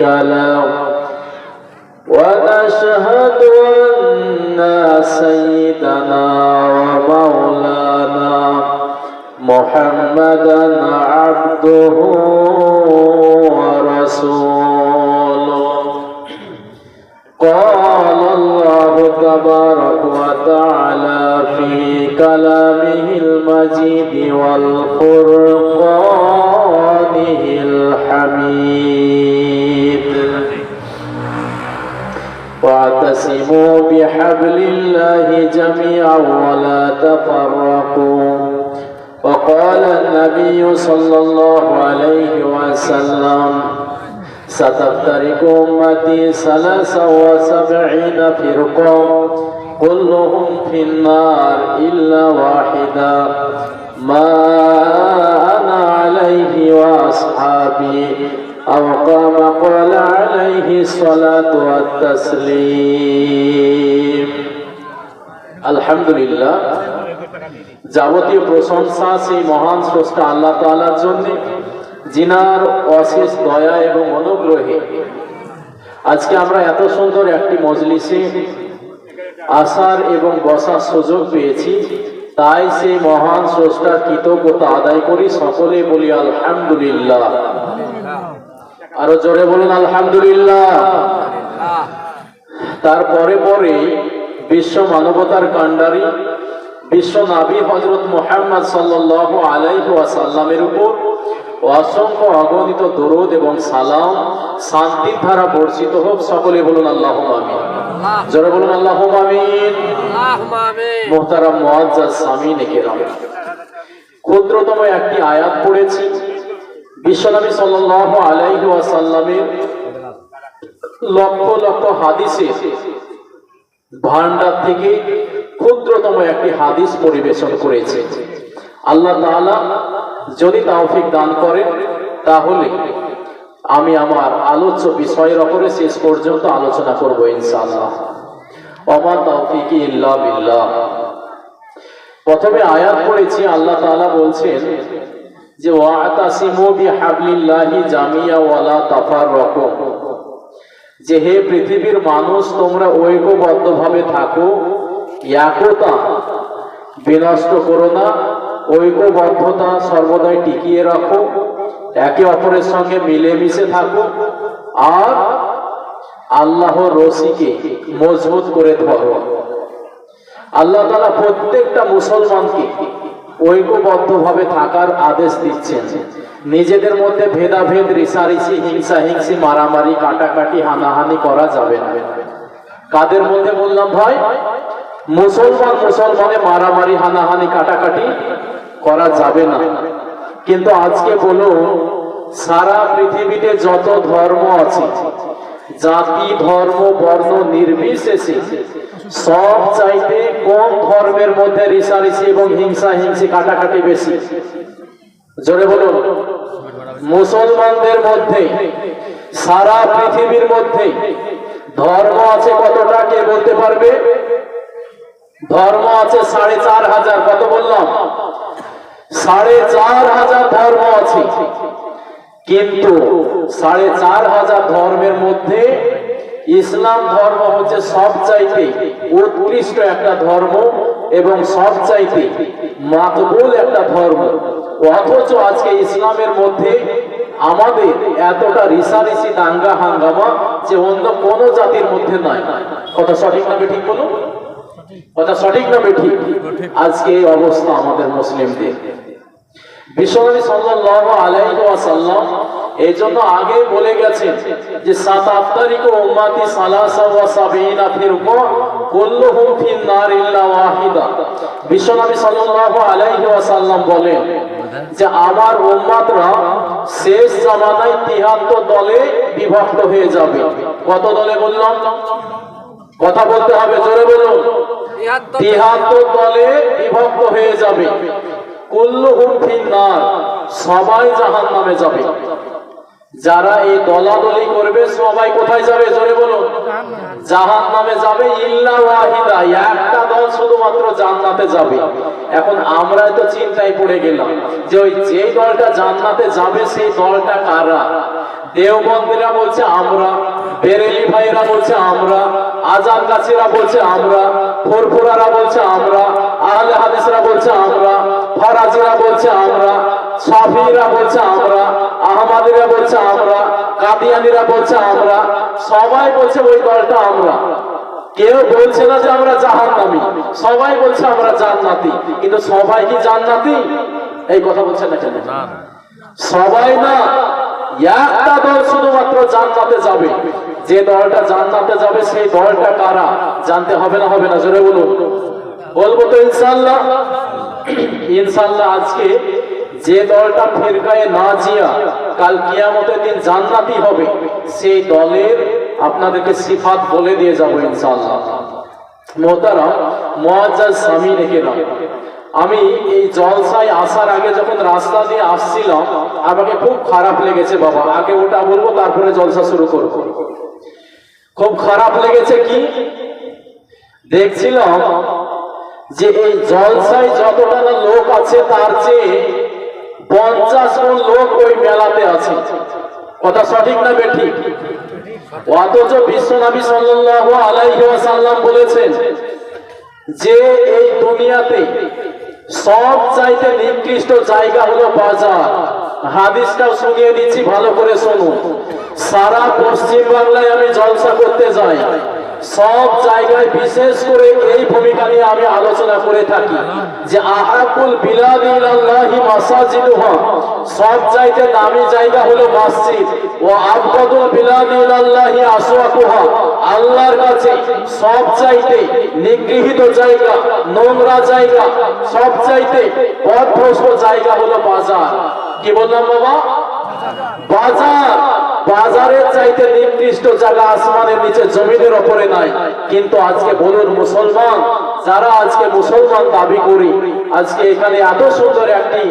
له ونشهد أن سيدنا ومولانا محمدا عبده ورسوله قال الله تبارك وتعالى في كلامه المجيد والفرقانه الحميد واعتصموا بحبل الله جميعا ولا تفرقوا. وقال النبي صلى الله عليه وسلم ستفترق أمتي ثلاثا وسبعين فرقا كلهم في النار إلا واحدا ما أنا عليه وأصحابي. أو قام قال عليه الصلاة والتسليم الحمد لله যাবতীয় প্রশংসা সেই মহান স্রষ্টা আল্লাহ তাআলার জন্য জিনার অশেষ দয়া এবং অনুগ্রহে আজকে আমরা এত সুন্দর একটি মজলিসে আসার এবং বসার সুযোগ পেয়েছি তাই সেই মহান স্রষ্টার কৃতজ্ঞতা আদায় করি সকলে বলি আলহামদুলিল্লাহ আরও জোরে বলুন আলহামদুলিল্লাহ। তারপরে পরে বিশ্ব মানবতার কাণ্ডারি বিশ্ব নাবি হজরত মোহাম্মদ সাল্লাহ আলাইহি ওয়াসাল্লামের উপর অসংখ্য অগণিত দরুদ এবং সালাম শান্তির ধারা বর্ষিত হোক সকলে বলুন আল্লাহ আমিন। জোরে বলুন আল্লাহ আমিন। মোহতারাম মুআজ্জাজ সামিন ক্ষুদ্রতম একটি আয়াত পড়েছি। বিশ্বনবী সাল্লাল্লাহু আলাইহি ওয়াসাল্লামের লক্ষ লক্ষ হাদিসে ভান্ডার থেকে ক্ষুদ্রতম একটি হাদিস পরিবেশন করেছে। আল্লাহ তাআলা যদি তাওফিক দান করেন, তাহলে আমি আমার আলোচ্য বিষয়ের ওপরে শেষ পর্যন্ত আলোচনা করব ইনশাআল্লাহ। অমা তাওফিকি ইল্লা বিল্লাহ। প্রথমে আয়াত পড়েছি, আল্লাহ তাআলা বলছেন যে যে হে পৃথিবীর মানুষ, তোমরা ঐক্যবদ্ধভাবে থাকো একতা বিনষ্ট করো না, ঐক্যবদ্ধতা সর্বদাই টিকিয়ে রাখো, একে অপরের সঙ্গে মিলেমিশে থাকো, আর আল্লাহ রশিকে মজবুত করে ধরো। আল্লাহ তালা প্রত্যেকটা মুসলমানকে ঐক্যবদ্ধভাবে থাকার আদেশ দিচ্ছেন। নিজেদের মধ্যে ভেদাভেদ, রিসারিসি, হিংসা, হিংসি, মারামারি, কাটাকাটি, হানাহানি করা যাবে না। কাদের মধ্যে বললাম ভাই? মুসলমান মুসলমানে মারামারি, হানাহানি, কাটাকাটি করা যাবে না। কিন্তু আজকে বলুন, সারা পৃথিবীতে যত ধর্ম আছে, জাতি, ধর্ম, বর্ণ, নির্বিশেষে সব চাইতে কোন ধর্মের মধ্যে রিসারিসি এবং হিংসা, হিংসি কাটাকাটি বেশি। জোরে বলুন। মুসলমানদের মধ্যে, সারা পৃথিবীর মধ্যে ধর্ম আছে কতটা, কে বলতে পারবে? ধর্ম আছে সাড়ে চার হাজার, কত বললাম? সাড়ে চার হাজার ধর্ম আছে। কিন্তু সাড়ে চার হাজার ধর্মের মধ্যে ইসলাম ধর্ম হচ্ছে সবচাইতে উৎকৃষ্ট একটা ধর্ম এবং সবচাইতে মাকবুল একটা ধর্ম। অথচ আজকে ইসলামের মধ্যে আমাদের এতটা রিসারিসি দাঙ্গা হাঙ্গামা যে অন্য কোনো জাতির মধ্যে নয় কথা সঠিক নামে ঠিক বলুন? কথা সঠিক নামে ঠিক আজকে এই অবস্থা আমাদের মুসলিমদের। বিশ্বনবী সাল্লাল্লাহু আলাইহি ওয়াসাল্লাম এই জন্য আগে বলে গেছেন যে সাত আফতারিক উম্মতি সালাসা ওয়া সাবিনা ফিরকা কুল্লুহুম ফিন নার ইল্লা ওয়াহিদা। বিশ্বনবী সাল্লাল্লাহু আলাইহি ওয়াসাল্লাম বলেন যে আমার উম্মতরা শেষ জামানায় 73 দলে বিভক্ত হয়ে যাবে। কত দলে বললাম? কথা বলতে হবে জোরে বলুন। তিহাত্তর দলে বিভক্ত হয়ে যাবে। কুল্লুহুম ফিন্নার, সবাই জাহান নামে যাবে। যারা এই দলাদলি করবে, সবাই কোথায় যাবে? জোরে বলুন। জাহান নামে যাবে ইল্লা ওয়াহিদা, একটা দল শুধুমাত্র জান্নাতে যাবে। এখন আমরা তো চিন্তায় পড়ে গেলাম যে ওই যেই দলটা জান্নাতে যাবে, সেই দলটা কারা? দেওবন্দিরা বলছে, আমরা। বেরেলি ভাইরা বলছে, আমরা। আজান গাছিরা বলছে, আমরা। ফুরফুরারা বলছে, আমরা। আহলে হাদিসরা বলছে আমরা ফরাজিরা বলছে আমরা সাফিরা বলছে আমরা আহমাদিরা বলছে আমরা কাদিয়ানিরা বলছে আমরা সবাই বলছে ওই দলটা আমরা। কেউ বলছে না যে আমরা জাহান্নামী সবাই বলছে আমরা জান্নাতি কিন্তু সবাই কি জান্নাতি? এই কথা বলছে না কেন? সবাই না। একটা দল শুধুমাত্র জান্নাতে যাবে। যে দলটা জান্নাতে যাবে সেই দলটা কারা? জানতে হবে না হবে না জোরে বলুন। বলব তো ইনশাল্লাহ ইনশাল্লাহ আজকে যে দলটা ফিরকায়ে না জিয়া কাল কিয়ামতের দিন জান্নাতি হবে, সেই দলের আপনাদেরকে সিফাত বলে দিয়ে যাব ইনশাল্লাহ একেরাম আমি এই জলসায় আসার আগে যখন রাস্তা দিয়ে আসছিলাম, আমাকে খুব খারাপ লেগেছে বাবা। আগে ওটা বলব, তারপরে জলসা শুরু করব। খুব খারাপ লেগেছে কি? দেখছিলাম যে এই জলসায় যতটা লোক আছে, তার চেয়ে পঞ্চাশ জন লোক ওই মেলাতে আছে। কথা সঠিক না বেঠিক? অথচ বিশ্বনবী ওয়াসাল্লাম বলেছেন যে এই দুনিয়াতে সব চাইতে নিকৃষ্ট জায়গা হলো বাজার। হাদিসটাও শুনিয়ে দিচ্ছি, ভালো করে শুনুন। সারা পশ্চিম বাংলায় আমি জলসা করতে যাই। সব জায়গায় বিশেষ করে এই ভূমিকা নিয়ে আমি আলোচনা করে থাকি যে আহাকুল বিলাদি ইলাল্লাহি সব চাইতে দামি জায়গা হলো মসজিদ। ও আবগাদুল বিলাদি আসওয়াকুহা, আল্লাহর কাছে সব চাইতে নিগৃহীত জায়গা, নোংরা জায়গা, সব চাইতে পথভ্রষ্ট জায়গা হলো বাজার। কি বললাম বাবা? বাজার। বাজারের চাইতে নির্দিষ্ট জায়গা আসমানের নিচে জমিনের ওপরে নাই। কিন্তু আজকে বলুন মুসলমান, যারা আজকে মুসলমান দাবি করি, আজকে এখানে এত সুন্দর একটি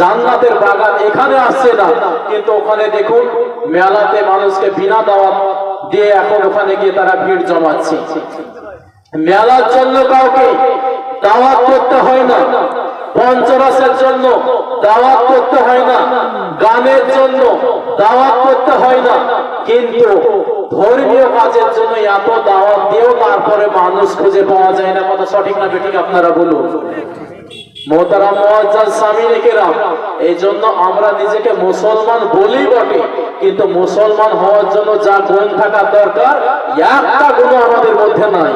জান্নাতের বাগান এখানে আসছে না। কিন্তু ওখানে দেখুন, মেলাতে মানুষকে বিনা দাওয়াত দিয়ে এখন ওখানে গিয়ে তারা ভিড় জমাচ্ছে। মেলার জন্য কাউকে দাওয়াত করতে হয় না। পঞ্চরসের জন্য দাওয়াত করতে হয় না। গানের জন্য দাওয়াত করতে হয় না। কিন্তু ধর্মীয় কাজের জন্য এত দাওয়াত দিয়েও তারপরে মানুষ খুঁজে পাওয়া যায় না। কথা সঠিক না বেঠিক আপনারা বলুন। মোহতারাম মুআজ্জাজ সামিন কেরাম এই জন্য আমরা নিজেকে মুসলমান বলি বটে। কিন্তু মুসলমান হওয়ার জন্য যা গুণ থাকা দরকার, একটা গুণ আমাদের মধ্যে নাই।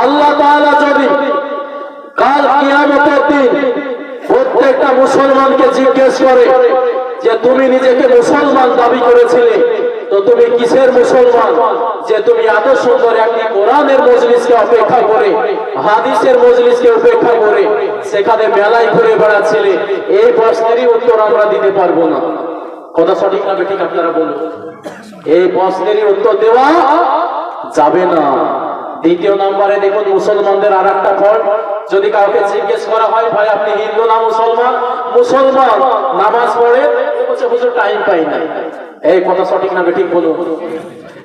আল্লাহ যদি কাল কিয়ামতের দিন প্রত্যেকটা মুসলমানকে জিজ্ঞেস করে যে তুমি নিজেকে মুসলমান দাবি করেছিলে, তো তুমি কিসের মুসলমান? যে তুমি এত সুন্দর একটি কোরআনের মজলিসকে অপেক্ষা করে, হাদিসের মজলিসকে অপেক্ষা করে সেখানে মেলায় ঘুরে বেড়াচ্ছিলে, এই প্রশ্নেরই উত্তর আমরা দিতে পারব না। কথা সঠিক না বেঠিক আপনারা বলুন। এই প্রশ্নেরই উত্তর দেওয়া যাবে না। দ্বিতীয় নম্বরে দেখুন মুসলমানদের আর একটা ফল যদি কাউকে জিজ্ঞেস করা হয়, ভাই, আপনি হিন্দু না মুসলমান? মুসলমান, নামাজ পড়ে? টাইম পাই না এই কথা সঠিক না ঠিক বলুন?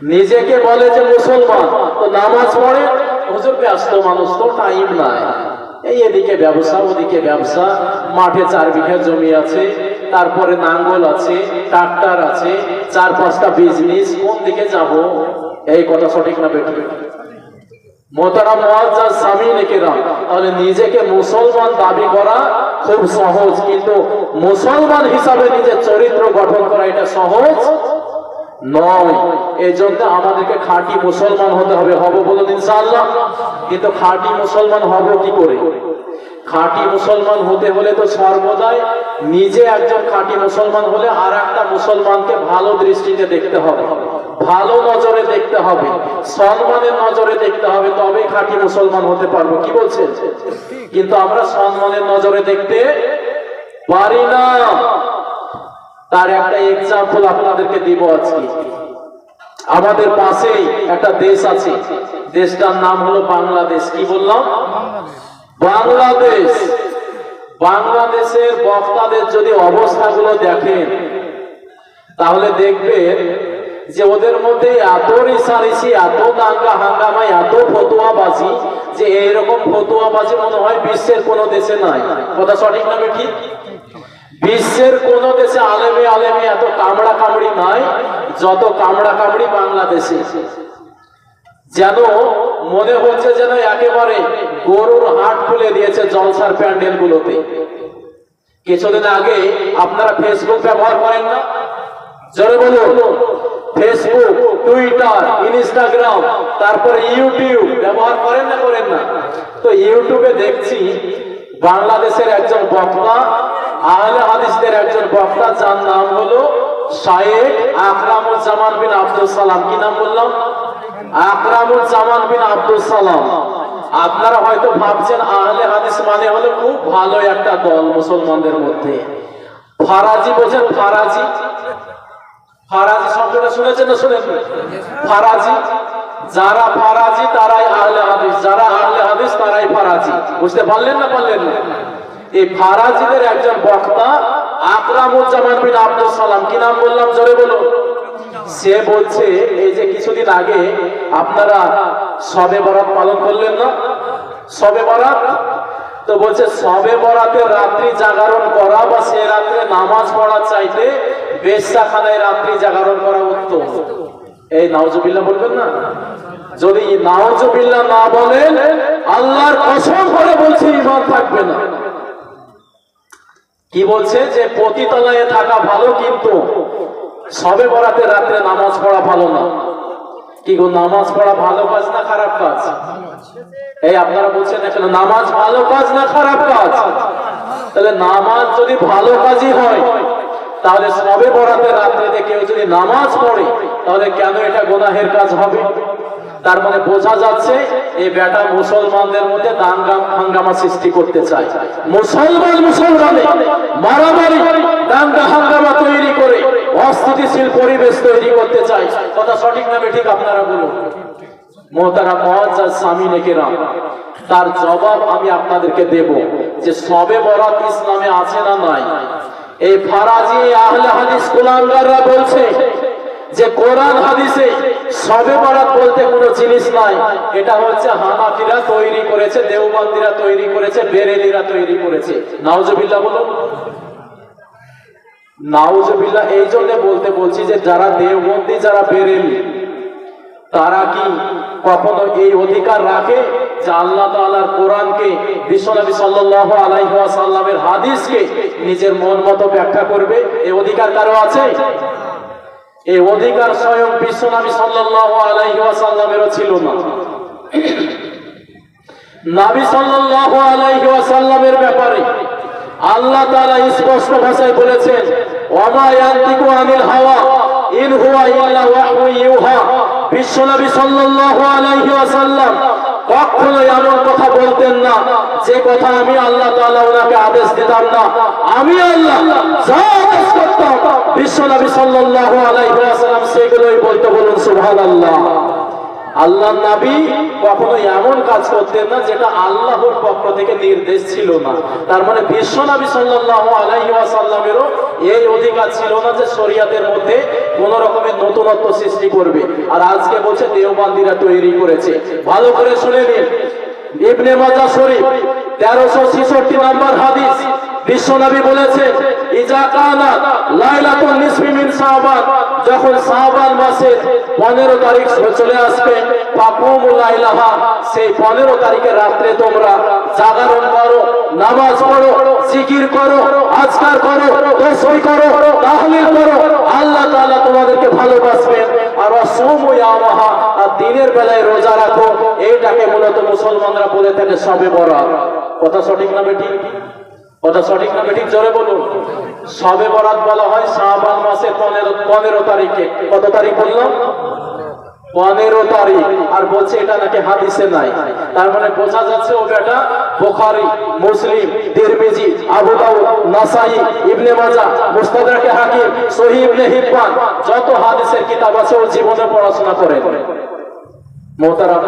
নিজেকে বলে যে মুসলমান, তো নামাজ পড়ে? হুজুর, ব্যস্ত মানুষ তো টাইম নাই। এই এদিকে ব্যবসা, ওদিকে ব্যবসা। মাঠে চার বিঘা জমি আছে, তারপরে নাঙ্গল আছে, ট্রাক্টর আছে, চার পাঁচটা বিজনেস কোন দিকে যাব? এই কথা সঠিক না বেঠিক? তাহলে নিজেকে মুসলমান দাবি করা খুব সহজ, কিন্তু মুসলমান হিসাবে নিজের চরিত্র গঠন করা এটা সহজ নয়। এই জন্য আমাদেরকে খাঁটি মুসলমান হতে হবে, হব বলুন কিন্তু খাঁটি মুসলমান হব কি করে? খাঁটি মুসলমান হতে হলে তো সর্বদাই নিজে একজন খাঁটি মুসলমান হলে আর একটা মুসলমানকে ভালো দৃষ্টিতে দেখতে হবে। ভালো নজরে দেখতে হবে, সম্মানের নজরে দেখতে হবে, তবেই খাঁটি মুসলমান হতে পারব। কি বলছেন? কিন্তু আমরা সম্মানের নজরে দেখতে পারি না। তার একটা এক্সাম্পল আপনাদেরকে দিব আজকে। আমাদের পাশেই একটা দেশ আছে। দেশটার নাম হলো বাংলাদেশ। কি বললাম? বাংলাদেশ। বাংলাদেশের বক্তাদের যদি অবস্থাগুলো দেখেন, তাহলে দেখবেন যে ওদের মধ্যে এত রিসারিসি, এত দাঙ্গা হাঙ্গামা এত ফতুয়াবাজি, যে এইরকম ফতুয়াবাজি মনে হয় বিশ্বের কোন দেশে নাই। কথা সঠিক নামে ঠিক? বিশ্বের কোন দেশে আলেমে আলেমে এত কামড়া কামড়ি নাই, যত কামড়া কামড়ি বাংলাদেশে। যেন মনে হচ্ছে যেন একেবারে গরুর হাট খুলে দিয়েছে জলসার প্যান্ডেল গুলোতে কিছুদিন আগে আপনারা ফেসবুক ব্যবহার করেন না? জোরে বলুন। ফেসবুক টুইটার ইনস্টাগ্রাম তারপরে ইউটিউব ব্যবহার করেন না করেন না? তো ইউটিউবে দেখছি, বাংলাদেশের একজন বক্তা, আহলে হাদিসদের একজন বক্তা, যার নাম হলো শায়েখ আকরামুজ্জামান বিন আব্দুল সালাম। কি নাম বললাম? আকরামুজ্জামান বিন আব্দুল সালাম। আপনারা হয়তো ভাবছেন, আহলে হাদিস মানে হলো খুব ভালো একটা দল মুসলমানদের মধ্যে। ফারাজি বোঝেন ফারাজি? ফারাজি শব্দটা শুনেছেন না শুনেন ফারাজি, যারা ফারাজি তারাই আহলে হাদিস, যারা আহলে হাদিস তারাই ফারাজি। বুঝতে পারলেন না পারলেন না? এই ফারাজিদের একজন বক্তা আকরামুজ্জামান বিন আব্দুল সালাম। কি নাম বললাম? জোরে বলুন। সে বলছে, এই যে কিছুদিন আগে আপনারা সবে বরাত পালন করলেন না? সবে বরাত? তো বলছে, সবে বরাতে রাত্রি জাগরণ করা বা নামাজ পড়া চাইতে বেশ্যাখানায় রাত্রি জাগরণ করা উত্তম। এই নাউজুবিল্লাহ বলবেন না? যদি নাউজুবিল্লাহ না বলেন, আল্লাহর কসম করে বলছে ইমান থাকবে না। কি বলছে? যে পতিতলায় থাকা ভালো কিন্তু সবে বরাতে রাত্রে নামাজ পড়া ভালো না। কি গো, নামাজ পড়া ভালো কাজ না খারাপ কাজ? এই আপনারা বলছেন এখানে নামাজ ভালো কাজ না খারাপ কাজ? তাহলে নামাজ যদি ভালো কাজই হয়, তাহলে সবে বরাতে রাত্রিতে কেউ যদি নামাজ পড়ে, তাহলে কেন এটা গোনাহের কাজ হবে? তার মানে বোঝা যাচ্ছে এই বেটা মুসলমানদের মধ্যে দাঙ্গা হাঙ্গামা সৃষ্টি করতে চায়। মুসলমান মুসলমানে মারামারি দাঙ্গা হাঙ্গামা তৈরি করে অস্থিতিশীল পরিবেশ তৈরি করতে চায়। কথা সঠিক নামে ঠিক আপনারা বলুন। তার জবাব আমি আপনাদেরকে দেব যে সবে বরাত ইসলামে আছে না নাই। এই ফারাজি হাদিস বলছে যে কোরআন হাদিসে সবে বরাত বলতে কোনো জিনিস নাই। এটা হচ্ছে হানাফিরা তৈরি করেছে, দেওবন্দিরা তৈরি করেছে, বেরেলিরা তৈরি করেছে। নাউজুবিল্লাহ বলুন। নাউজুবিল্লাহ এই জন্য বলতে বলছি যে যারা দেওবন্দি, যারা বেরেলি তারা কি কখনো এই অধিকার রাখে যে আল্লাহ তাআলার কোরআনকে বিশ্বনবী সাল্লাল্লাহু আলাইহি ওয়াসাল্লামের হাদিসকে নিজের মন মতো ব্যাখ্যা করবে? এই অধিকার কারও আছে? এই অধিকার স্বয়ং বিশ্বনবী সাল্লাল্লাহু আলাইহি ওয়াসাল্লামেরও ছিল না। ব্যাপারে আল্লাহ তাআলা স্পষ্ট ভাষায় বলেছেন হাওয়া বিশ্বনবী সাল্লাল্লাহু আলাইহি ওয়াসাল্লাম কখনো এমন কথা বলতেন না। যে কথা আমি আল্লাহ তাআলা ওনাকে আদেশ দিতাম না। আমি আল্লাহ যা আদেশ করতাম, বিশ্বনবী সাল্লাল্লাহু আলাইহি ওয়াসাল্লাম সেগুলোই বলতে বলুন, সুবহানাল্লাহ। আল্লাহ নবী কখনো এমন কাজ করতেন না যেটা আল্লাহর পক্ষ থেকে নির্দেশ ছিল না। তার মানে বিশ্ব নবী সাল্লাল্লাহু আলাইহি ওয়াসাল্লামেরও এই অধিকার ছিল না যে শরিয়াতের মধ্যে কোন রকমের নতুনত্ব সৃষ্টি করবে। আর আজকে বলছে দেওবান্দিরা তৈরি করেছে। ভালো করে শুনে নিন। ইবনে মাজা শরীফ তেরোশো ছেষট্টি নম্বর হাদিস। বিশ্বনবী বলেছে যখন শাবান মাসের 15 তারিখ চলে আসবে সেই 15 তারিখের রাত্রে তোমরা করো নামাজ করো করো করো করো, আল্লাহ তোমাদেরকে ভালোবাসবেন। আর আর দিনের বেলায় রোজা রাখো, এইটাকে মূলত মুসলমানরা বলে থাকে সবে বরাত। কথা সঠিক না বেটি কথা সঠিক না বেঠিক? জোরে বলুন। সবে বরাত বলা হয় শাবান মাসের পনেরো পনেরো তারিখে। কত তারিখ বললাম পনেরো তারিখ। আর বলছে এটা নাকি হাদিসে নাই। তার মানে বোঝা যাচ্ছে ও বেটা বুখারী, মুসলিম, তিরমিজি, আবু দাউদ, নাসাই, ইবনে মাজাহ মুস্তাদরাকে হাকিম, সহিহ ইবনে হিব্বান, যত হাদিসের কিতাব আছে ও জীবনে পড়াশোনা করে মোহতারাম